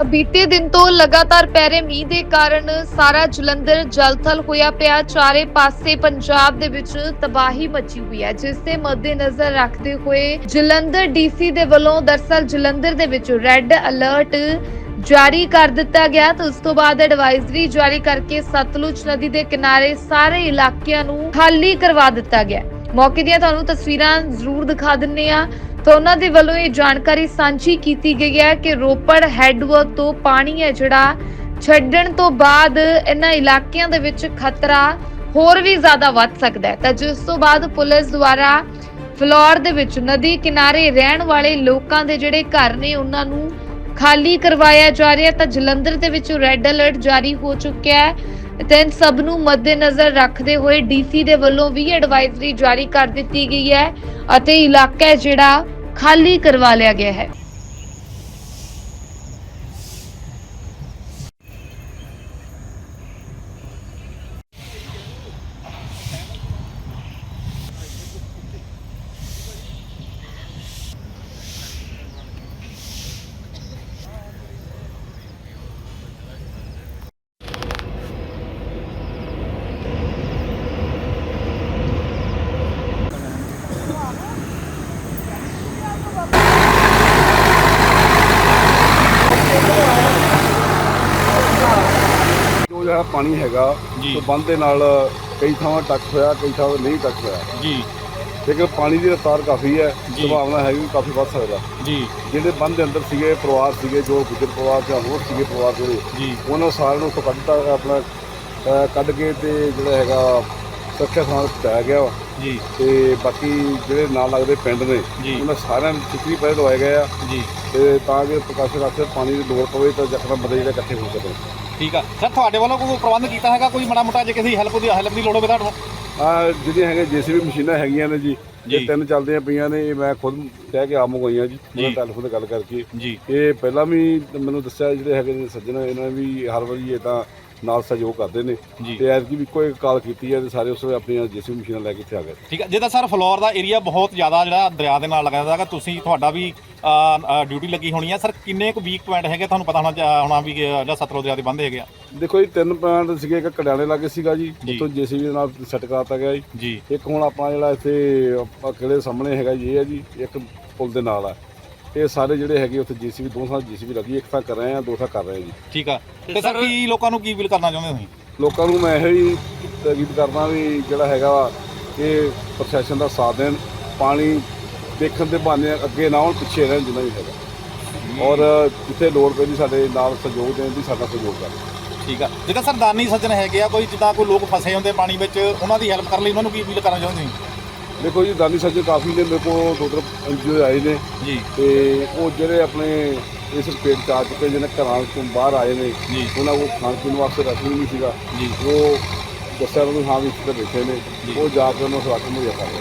ਬੀਤੇ ਦਿਨ ਤੋਂ ਲਗਾਤਾਰ ਪੈ ਰਹੇ ਮੀਂਹ ਦੇ ਕਾਰਨ ਸਾਰਾ ਜਲੰਧਰ ਜਲਥਲ ਹੋਇਆ ਪਿਆ। ਚਾਰੇ ਪਾਸੇ ਪੰਜਾਬ ਦੇ ਵਿੱਚ ਤਬਾਹੀ ਮਚੀ ਹੋਈ ਹੈ, ਜਿਸ ਦੇ ਮੱਦੇਨਜ਼ਰ ਰੱਖਦੇ ਹੋਏ ਜਲੰਧਰ ਡੀਸੀ ਦੇ ਵੱਲੋਂ ਦਰਸਲ ਜਲੰਧਰ ਦੇ ਵਿੱਚ ਰੈੱਡ ਅਲਰਟ ਜਾਰੀ ਕਰ ਦਿੱਤਾ ਗਿਆ। ਤੇ ਉਸ ਤੋਂ ਬਾਅਦ ਐਡਵਾਈਜ਼ਰੀ ਜਾਰੀ ਕਰਕੇ ਸਤਲੁਜ ਨਦੀ ਦੇ ਕਿਨਾਰੇ ਸਾਰੇ ਇਲਾਕਿਆਂ ਨੂੰ ਖਾਲੀ ਕਰਵਾ ਦਿੱਤਾ ਗਿਆ। ਮੌਕੇ ਦੀਆਂ ਤੁਹਾਨੂੰ ਤਸਵੀਰਾਂ ਜ਼ਰੂਰ ਦਿਖਾ ਦਿੰਨੇ ਆ। ਤਾਂ ਉਹਨਾਂ ਦੇ ਵੱਲੋਂ ਇਹ ਜਾਣਕਾਰੀ ਸਾਂਝੀ ਕੀਤੀ ਗਈ ਹੈ ਕਿ ਰੋਪੜ ਹੈਡਵਰਕ ਤੋਂ ਪਾਣੀ ਹੈ ਜਿਹੜਾ, ਛੱਡਣ ਤੋਂ ਬਾਅਦ ਇਹਨਾਂ ਇਲਾਕਿਆਂ ਦੇ ਵਿੱਚ ਖਤਰਾ ਹੋਰ ਵੀ ਜ਼ਿਆਦਾ ਵੱਧ ਸਕਦਾ ਹੈ। ਤਾਂ ਜਿਸ ਤੋਂ ਬਾਅਦ ਪੁਲਿਸ ਦੁਆਰਾ ਫਲੋਰ ਦੇ ਵਿੱਚ ਨਦੀ ਕਿਨਾਰੇ ਰਹਿਣ ਵਾਲੇ ਲੋਕਾਂ ਦੇ ਜਿਹੜੇ ਘਰ ਨੇ, ਉਹਨਾਂ ਨੂੰ ਖਾਲੀ ਕਰਵਾਇਆ ਜਾ ਰਿਹਾ ਤਾਂ ਜਲੰਧਰ ਦੇ ਵਿੱਚ ਰੈੱਡ ਅਲਰਟ ਜਾਰੀ ਹੋ ਚੁੱਕਿਆ ਹੈ। ਤੇ ਇਨ ਸਭ ਨੂੰ ਮੱਦੇਨਜ਼ਰ ਰੱਖਦੇ ਹੋਏ ਡੀਸੀ ਦੇ ਵੱਲੋਂ ਵੀ ਐਡਵਾਈਜ਼ਰੀ ਜਾਰੀ ਕਰ ਦਿੱਤੀ ਗਈ ਹੈ ਅਤੇ ਇਲਾਕਾ ਜਿਹੜਾ ਖਾਲੀ ਕਰਵਾ ਲਿਆ ਗਿਆ ਹੈ ਜੋ ਜਿਹੜਾ ਪਾਣੀ ਹੈਗਾ ਜੀ। ਉਹ ਬੰਦ ਦੇ ਨਾਲ ਕਈ ਥਾਵਾਂ ਟੱਚ ਹੋਇਆ ਕਈ ਥਾਵਾਂ ਨਹੀਂ ਟੱਚ ਹੋਇਆ। ਜੀ। ਲੇਕਿਨ ਪਾਣੀ ਦੀ ਰਫ਼ਤਾਰ ਕਾਫੀ ਹੈ ਜੀ। ਸੰਭਾਵਨਾ ਹੈਗੀ ਵੀ ਕਾਫੀ ਵੱਧ ਸਕਦਾ। ਜੀ। ਜਿਹੜੇ ਬੰਦ ਦੇ ਅੰਦਰ ਸੀਗੇ ਪਰਿਵਾਰ ਸੀਗੇ ਜੋ ਗੁਜਰ ਪਰਿਵਾਰ ਜਾਂ ਹੋਰ ਸੀਗੇ ਪਰਿਵਾਰ ਜਿਹੜੇ ਜੀ। ਉਹਨਾਂ ਸਾਰਿਆਂ ਨੂੰ ਉੱਥੋਂ ਕੱਢਤਾ ਆਪਣਾ ਅਹ ਕੱਢ ਕੇ ਤੇ ਜਿਹੜਾ ਹੈਗਾ ਸੁਰੱਖਿਆ ਥਾਂ ਤੇ ਪਹੁੰਚਾਇਆ ਗਿਆ ਵਾ। ਜੀ। ਤੇ ਬਾਕੀ ਜਿਹੜੇ ਨਾਲ ਲੱਗਦੇ ਪਿੰਡ ਨੇ। ਉਹਨਾਂ ਸਾਰਿਆਂ ਨੂੰ ਚਿੱਤਰੀ ਪੈ ਦਵਾਏ ਗਏ ਆ। ਜੀ। ਤੇ ਤਾਂ ਕਿ ਪ੍ਰਕਾਸ਼ ਰੱਖ ਪਾਣੀ ਦੀ ਲੋੜ ਪਵੇ ਤਾਂ ਜਕਦਮ ਬੰਦੇ ਜਿਹੜੇ ਇਕੱਠੇ ਹੋ ਸਕਣ। ਠੀਕ ਆ। ਸਰ ਤੁਹਾਡੇ ਵੱਲੋਂ ਕੋਈ ਪ੍ਰਬੰਧ ਕੀਤਾ ਹੈਗਾ? ਕੋਈ ਮਾੜਾ ਮੋਟਾ ਜੇ ਕਿਸੇ ਹੈਲਪ ਦੀ ਹੈਲਪ ਦੀ ਲੋੜ ਹੋਵੇ ਤੁਹਾਨੂੰ ਆ ਜਿਹੜੀਆਂ ਹੈਗੇ ਜੀਸੀਬੀ ਮਸ਼ੀਨਾਂ ਹੈਗੀਆਂ ਨੇ ਜੀ। ਇਹ ਤਿੰਨ ਚੱਲਦੀਆਂ ਪਈਆਂ ਨੇ। ਇਹ ਮੈਂ ਖੁਦ ਕਹਿ ਕੇ ਆ ਮੰਗਵਾਈਆਂ ਜੀ। ਉਹਨਾਂ ਟੈਲੀਫੋਨ ਤੇ ਗੱਲ ਕਰਕੇ। ਇਹ ਪਹਿਲਾਂ ਵੀ ਮੈਨੂੰ ਦੱਸਿਆ ਜਿਹੜੇ ਹੈਗੇ ਸੱਜਣ ਇਹਨਾਂ ਵੀ ਹਰ ਵਾਰੀ ਇਹ ਤਾਂ ਨਾਲ ਸਹਿਯੋਗ ਕਰਦੇ ਨੇ। ਜੀ। ਤੇ ਐਤਕੀ ਵੀ ਇੱਕੋ ਇੱਕ ਕਾਲ ਕੀਤੀ ਹੈ ਤੇ ਸਾਰੇ ਉਸ ਵੇਲੇ ਆਪਣੀਆਂ ਜੀਸੀਬੀ ਮਸ਼ੀਨਾਂ ਲੈ ਕੇ ਇੱਥੇ ਆ ਗਏ। ਠੀਕ ਆ ਜਿਹਦਾ ਸਰ ਫਲੋਰ ਦਾ ਏਰੀਆ ਬਹੁਤ ਜ਼ਿਆਦਾ ਜਿਹੜਾ ਦਰਿਆ ਦੇ ਨਾਲ ਲੱਗਦਾ ਹੈਗਾ ਤੁਸੀਂ ਤੁਹਾਡਾ ਵੀ ਡਿਊਟੀ ਲੱਗੀ ਹੋਣੀ ਆ ਸਰ ਕਿੰਨੇ ਕੁ ਵੀਕ ਪੁਆਇੰਟ ਹੈਗੇ? ਤੁਹਾਨੂੰ ਪਤਾ ਹੋਣਾ ਚਾ- ਹੋਣਾ ਵੀ ਕਿ ਜਿਹੜਾ ਸਤਲੁਜ ਦਰਿਆ ਦੇ ਬੰਦ ਹੈਗੇ ਆ। ਦੇਖੋ ਜੀ ਤਿੰਨ ਪੁਆਇੰਟ ਸੀਗੇ ਇੱਕ ਕੜਿਆਲੇ ਲਾਗੇ ਸੀਗਾ ਜੀ। ਜੀ। ਉੱਥੋਂ ਜੀਸੀਬੀ ਦੇ ਨਾਲ ਸੈੱਟ ਕਰਾਤਾ ਗਿਆ ਜੀ। ਜੀ। ਇੱਕ ਹੁਣ ਆਪਣਾ ਜਿਹੜਾ ਇੱਥੇ ਆਪਾਂ ਕਿਹੜੇ ਸਾਹਮਣੇ ਹੈਗਾ ਜੀ ਇਹ ਹੈ ਜੀ ਇੱਕ ਪੁਲ ਦੇ ਨਾਲ ਆ। ਇਹ ਸਾਰੇ ਜਿਹੜੇ ਹੈਗੇ ਉੱਥੇ ਜੀਸੀਬੀ ਦੋ ਥਾਂ ਜੀਸੀਬੀ ਲੱਗੀ ਇੱਕ ਥਾਂ ਕਰ ਰਹੇ ਆ ਦੋ ਥਾਂ ਕਰ ਰਹੇ ਆ ਜੀ। ਠੀਕ ਆ। ਤੇ ਸਰ ਕੀ ਲੋਕਾਂ ਨੂੰ ਕੀ ਅਪੀਲ ਕਰਨਾ ਚਾਹੁੰਦੇ ਤੁਸੀਂ? ਲੋਕਾਂ ਨੂੰ ਮੈਂ ਇਹੋ ਹੀ ਤਾਕੀਦ ਕਰਦਾ ਵੀ ਜਿਹੜਾ ਹੈਗਾ ਵਾ ਇਹ ਪ੍ਰਸ਼ਾਸਨ ਦਾ ਸਾਥ ਦੇਣ ਪਾਣੀ ਦੇਖਣ ਦੇ ਬਹਾਨੇ ਅੱਗੇ ਨਾ ਹੋਣ ਪਿੱਛੇ ਰਹਿਣ ਜਿੰਨਾ ਵੀ ਹੈਗਾ। ਔਰ ਜਿੱਥੇ ਲੋੜ ਪੈਂਦੀ ਸਾਡੇ ਨਾਲ ਸਹਿਯੋਗ ਦੇਣ ਦੀ ਸਾਡਾ ਸਹਿਯੋਗ ਕਰਨ। ਠੀਕ ਆ। ਜਿਹੜਾ ਸਰ ਦਾਨੀ ਸੱਜਣ ਹੈਗੇ ਆ ਕੋਈ ਜਿੱਦਾਂ ਕੋਈ ਲੋਕ ਫਸੇ ਹੁੰਦੇ ਪਾਣੀ ਵਿੱਚ ਉਹਨਾਂ ਦੀ ਹੈਲਪ ਕਰਨ ਲਈ ਉਹਨਾਂ ਨੂੰ ਕੀ ਅਪੀਲ ਕਰਨਾ ਚਾਹੁੰਦੇ ਤੁਸੀਂ? ਦੇਖੋ ਜੀ ਦਾਨੀ ਸੱਜਣ ਕਾਫੀ ਨੇ ਮੇਰੇ ਕੋਲ ਦੋ ਤਿੰਨ ਐਨਜੀਓ ਆਏ ਨੇ। ਜੀ। ਤੇ ਉਹ ਜਿਹੜੇ ਆਪਣੇ ਇਸ ਪੇਟ ਚ ਆ ਚੁੱਕੇ ਜਿਹਨੇ ਘਰਾਂ ਤੋਂ ਬਾਹਰ ਆਏ ਨੇ। ਉਹਨਾਂ ਕੋਲ ਖਾਣ ਪੀਣ ਵਾਸਤੇ ਰਾਸ਼ਨ ਨਹੀਂ ਸੀਗਾ। ਜੀ। ਉਹ ਦੱਸਿਆ ਉਹਨੂੰ ਹਾਂ ਵੀ ਇੱਥੇ ਬੈਠੇ ਨੇ। ਉਹ ਜਾ ਕੇ ਉਹਨਾਂ ਨੂੰ ਰਾਸ਼ਨ ਮੁਹੱਈਆ ਕਰ ਰਹੇ